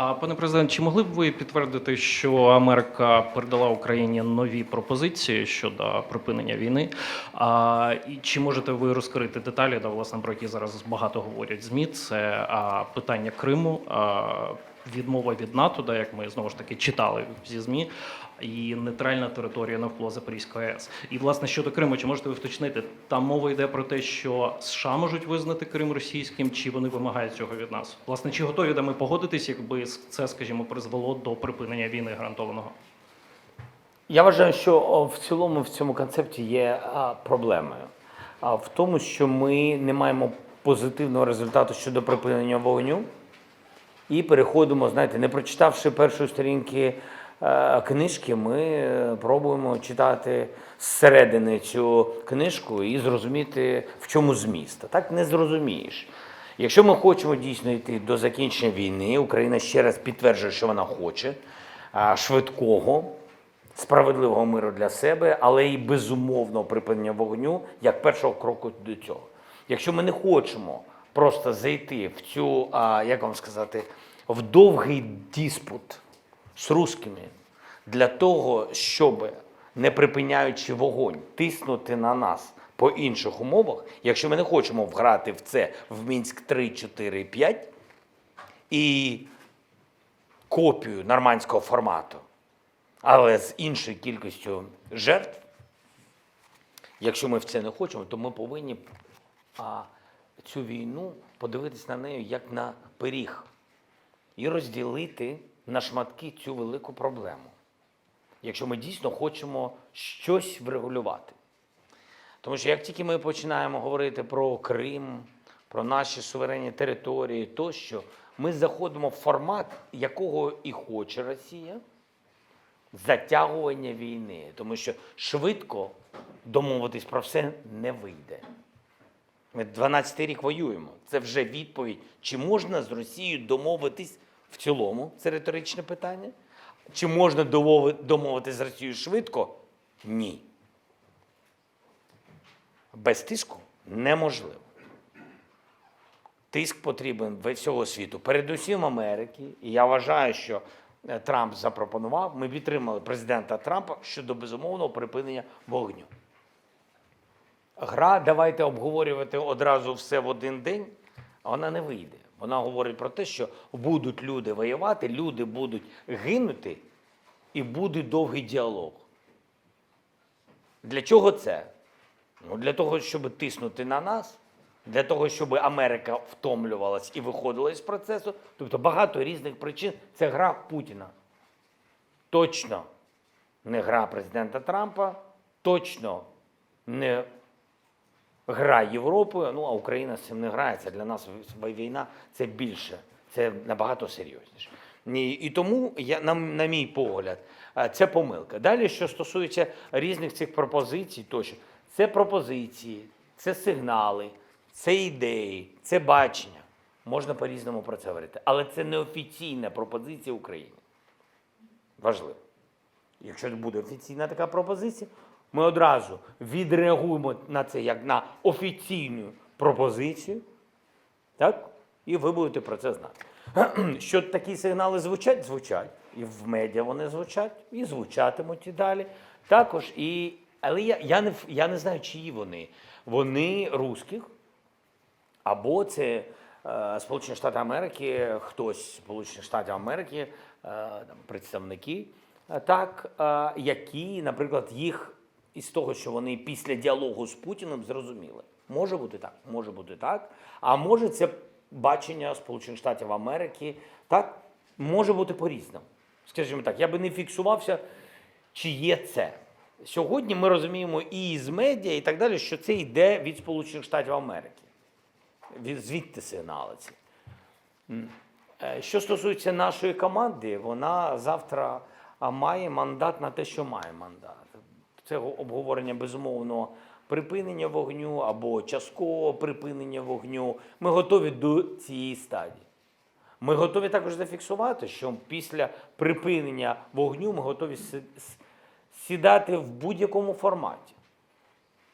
А пане президент, чи могли б ви підтвердити, що Америка передала Україні нові пропозиції щодо припинення війни? А і чи можете ви розкрити деталі, да, власне, про які зараз багато говорять змі? Це а, питання Криму, а, відмова від НАТО, да, як ми знову ж таки читали зі змі, і нейтральна територія навколо Запорізької АЕС. І власне щодо Криму, чи можете ви вточнити? Там мова йде про те, що США можуть визнати Крим російським, чи вони вимагають цього від нас? Власне, чи готові да ми погодитись, якби це, скажімо, призвело до припинення війни гарантованого? Я вважаю, що в цілому в цьому концепті є проблемою. А в тому, що ми не маємо позитивного результату щодо припинення вогню, і переходимо, знаєте, не прочитавши першої сторінки е, книжки, ми е, пробуємо читати зсередини цю книжку і зрозуміти, в чому зміст. Так не зрозумієш. Якщо ми хочемо дійсно йти до закінчення війни, Україна ще раз підтверджує, що вона хоче швидкого, справедливого миру для себе, але і безумовного припинення вогню як першого кроку до цього. Якщо ми не хочемо просто зайти в цю, як вам сказати, в довгий диспут з русскими для того, щоб не припиняючи вогонь, тиснути на нас по інших умовах, якщо ми не хочемо вграти в це в Мінськ 3, 4, 5 і копію нормандського формату, але з іншою кількістю жертв, якщо ми в це не хочемо, то ми повинні а, цю війну подивитись на неї як на пиріг і розділити на шматки цю велику проблему. Якщо ми дійсно хочемо щось врегулювати. Тому що як тільки ми починаємо говорити про Крим, про наші суверенні території тощо, ми заходимо в формат, якого і хоче Росія затягування війни, тому що швидко домовитись про все не вийде. Ми 12 рік воюємо. Це вже відповідь, чи можна з Росією домовитись в цілому, це риторичне питання. Чи можна домови- домовитись з Росією швидко? Ні. Без тиску неможливо. Тиск потрібен всього світу, передусім Америки. І я вважаю, що е, Трамп запропонував, ми підтримали президента Трампа щодо безумовного припинення вогню. Гра, давайте обговорювати одразу все в один день, вона не вийде. Вона говорить про те, що будуть люди воювати, люди будуть гинути, і буде довгий діалог. Для чого це? Ну, для того, щоб тиснути на нас, для того, щоб Америка втомлювалась і виходила із процесу. Тобто багато різних причин. Це гра Путіна. Точно не гра президента Трампа, точно не гра Європи. Ну, а Україна з цим не грається. Для нас війна це більше, це набагато серйозніше. І, тому, я, на, на мій погляд, це помилка. Далі, що стосується різних цих пропозицій, тощо, це пропозиції, це сигнали, це ідеї, це бачення. Можна по-різному про це говорити. Але це не офіційна пропозиція України. Важливо. Якщо буде офіційна така пропозиція, ми одразу відреагуємо на це як на офіційну пропозицію, так? І ви будете про це знати. Що такі сигнали звучать? Звучать. І в медіа вони звучать, і звучатимуть і далі. Також і. Але я, я, не, я не знаю, чиї вони. Вони русських, або це е, Сполучені Штати Америки, хтось з Сполучених Штатів Америки, е, представники, е, так, е, які, наприклад, їх із того, що вони після діалогу з Путіним зрозуміли. Може бути так, може бути так. А може це бачення Сполучених Штатів Америки, так, може бути по-різному. Скажімо так, я би не фіксувався, чи є це. Сьогодні ми розуміємо і з медіа, і так далі, що це йде від Сполучених Штатів Америки. Звідти сигнали ці. Е, Що стосується нашої команди, вона завтра має мандат на те, що має мандат. Це обговорення безумовного припинення вогню або часткового припинення вогню. Ми готові до цієї стадії. Ми готові також зафіксувати, що після припинення вогню ми готові сідати в будь-якому форматі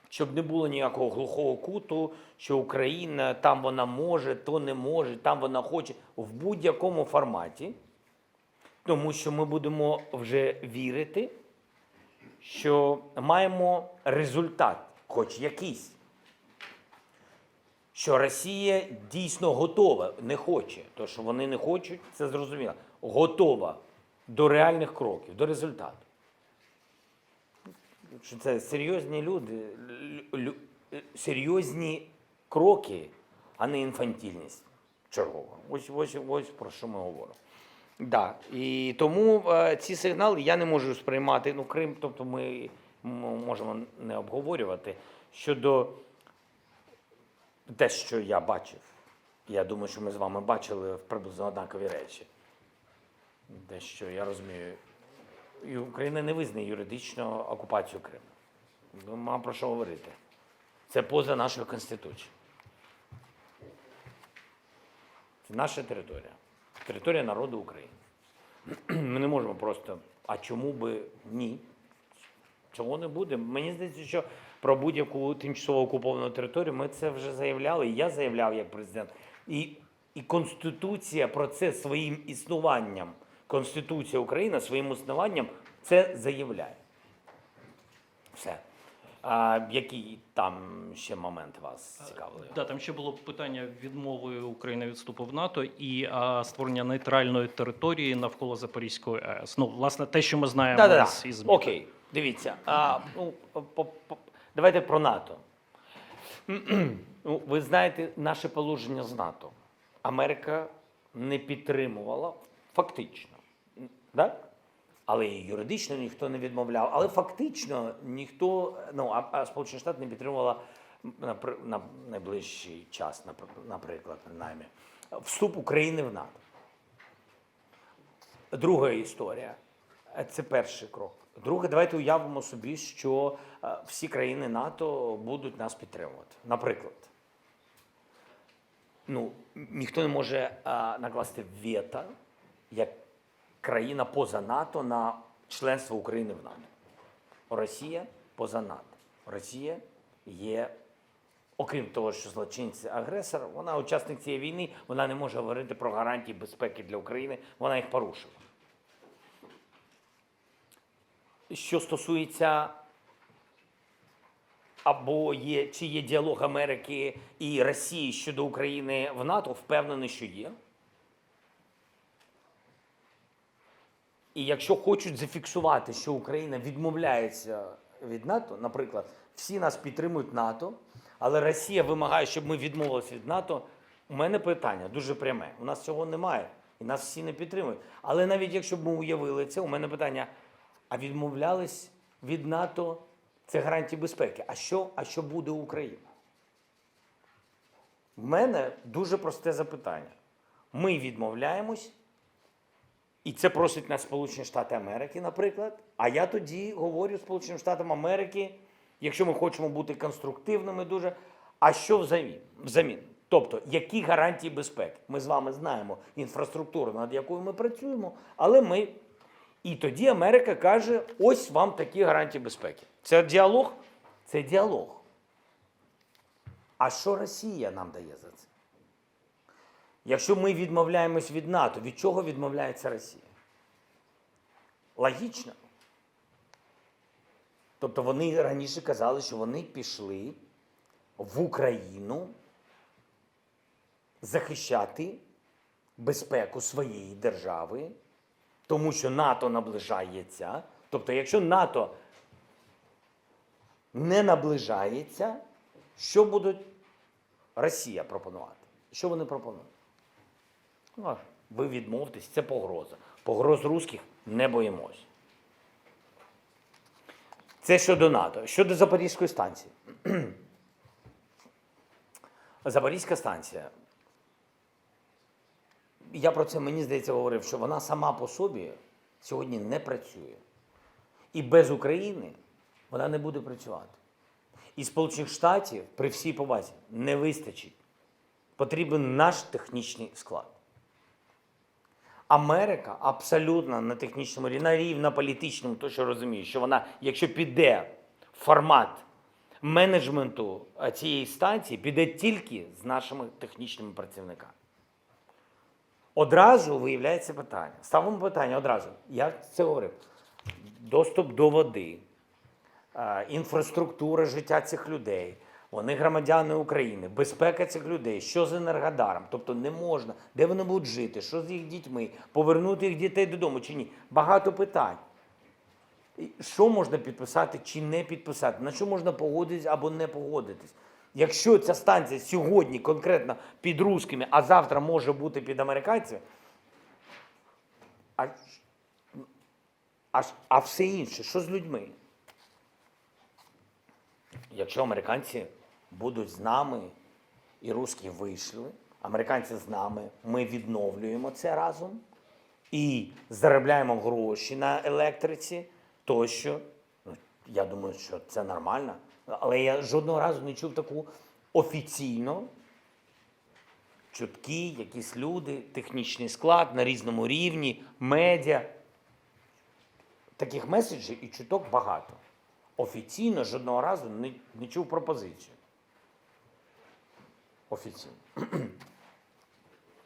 щоб не було ніякого глухого куту, що Україна там вона може, то не може, там вона хоче в будь-якому форматі. Тому що ми будемо вже вірити, що маємо результат, хоч якийсь. Що Росія дійсно готова, не хоче. То, що вони не хочуть, це зрозуміло. Готова до реальних кроків, до результату. Що це серйозні люди, лю- лю- серйозні кроки, а не інфантільність чергова. Ось, ось, ось про що ми говоримо. Да. І тому е, ці сигнали я не можу сприймати. Ну, Крим, тобто ми можемо не обговорювати щодо те, що я бачив. Я думаю, що ми з вами бачили приблизно однакові речі. Те, що я розумію, і Україна не визнає юридично окупацію Криму. Ну, Нема про що говорити. Це поза нашою Конституцією. Це наша територія. Територія народу України. Ми не можемо просто. А чому би ні? Чого не буде? Мені здається, що про будь-яку тимчасово окуповану територію ми це вже заявляли. І я заявляв як президент. І, і Конституція про це своїм існуванням, Конституція України своїм існуванням це заявляє. Все. А який там ще момент вас цікавили? Да, там ще було питання відмови України від вступу в НАТО і а, створення нейтральної території навколо Запорізької АЕС. Ну, власне, те, що ми знаємо Да, да, да. із. Окей, дивіться. А, ну, по, по, давайте про НАТО. ну, ви знаєте наше положення з НАТО. Америка не підтримувала фактично. Да? Але і юридично ніхто не відмовляв. Але фактично ніхто, ну, а, а Сполучені Штати не підтримувала на, на найближчий час, напр- наприклад, принаймні, вступ України в НАТО. Друга історія. Е, Це перший крок. Друге, давайте уявимо собі, що е, всі країни НАТО будуть нас підтримувати. Наприклад, ну, ніхто не може е, накласти вето як країна поза НАТО на членство України в НАТО. Росія поза НАТО. Росія є, окрім того, що злочинці агресор, вона учасник цієї війни, вона не може говорити про гарантії безпеки для України, вона їх порушила. Що стосується або є, чи є діалог Америки і Росії щодо України в НАТО, впевнений, що є. І якщо хочуть зафіксувати, що Україна відмовляється від НАТО, наприклад, всі нас підтримують НАТО, але Росія вимагає, щоб ми відмовилися від НАТО. У мене питання дуже пряме. У нас цього немає, і нас всі не підтримують. Але навіть якщо б ми уявили це, у мене питання: а відмовлялись від НАТО це гарантії безпеки. А що, а що буде Україна? В мене дуже просте запитання. Ми відмовляємось. І це просить нас Сполучені Штати Америки, наприклад. А я тоді говорю Сполученим Штатам Америки, якщо ми хочемо бути конструктивними дуже. А що взамін? взамін? Тобто, які гарантії безпеки? Ми з вами знаємо інфраструктуру, над якою ми працюємо, але ми. І тоді Америка каже: ось вам такі гарантії безпеки. Це діалог? Це діалог. А що Росія нам дає за це? Якщо ми відмовляємось від НАТО, від чого відмовляється Росія? Логічно. Тобто вони раніше казали, що вони пішли в Україну захищати безпеку своєї держави, тому що НАТО наближається. Тобто, якщо НАТО не наближається, що буде Росія пропонувати? Що вони пропонують? Ну, ви відмовтесь, це погроза. Погроз русських не боїмось. Це щодо НАТО. Щодо Запорізької станції. Запорізька станція. Я про це мені здається говорив, що вона сама по собі сьогодні не працює. І без України вона не буде працювати. І Сполучених Штатів при всій повазі не вистачить. Потрібен наш технічний склад. Америка абсолютно на технічному рівні, на рівні політичному, то що розуміє, що вона, якщо піде формат менеджменту цієї станції, піде тільки з нашими технічними працівниками. Одразу виявляється питання. Ставимо питання одразу. Я це говорив. Доступ до води, е, інфраструктура життя цих людей. Вони громадяни України, безпека цих людей, що з енергодаром, тобто не можна, де вони будуть жити, що з їх дітьми, повернути їх дітей додому чи ні. Багато питань. Що можна підписати чи не підписати? На що можна погодитись або не погодитись? Якщо ця станція сьогодні конкретно під русскими, а завтра може бути під американцями, а, а, а все інше, що з людьми? Якщо американці будуть з нами і русські вийшли, американці з нами, ми відновлюємо це разом і заробляємо гроші на електриці, тощо. Ну, я думаю, що це нормально. Але я жодного разу не чув таку офіційно чутки, якісь люди, технічний склад на різному рівні, медіа. Таких меседжів і чуток багато. Офіційно жодного разу не, не чув пропозицію. Офіційно.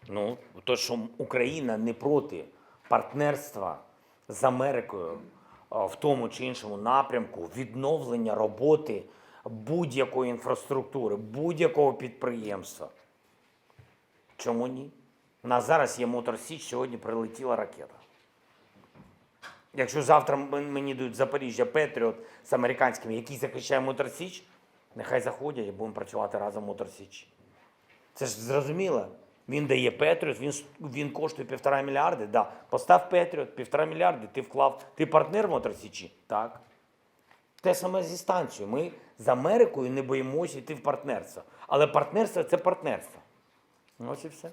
Ну, то, що Україна не проти партнерства з Америкою в тому чи іншому напрямку, відновлення роботи будь-якої інфраструктури, будь-якого підприємства. Чому ні? У нас зараз є Мотор Січ, сьогодні прилетіла ракета. Якщо завтра мені дають Запоріжжя Петріот з американськими, який захищає Мотор Січ, нехай заходять і будемо працювати разом Мотор Січ. Це ж зрозуміло. Він дає Петріот, він, він коштує півтора мільярди. Да. Постав Петріот, півтора мільярди, ти вклав. Ти партнер в Моторсічі? Так. Те саме зі станцією. Ми з Америкою не боїмося йти в партнерство. Але партнерство це партнерство. Ось і все.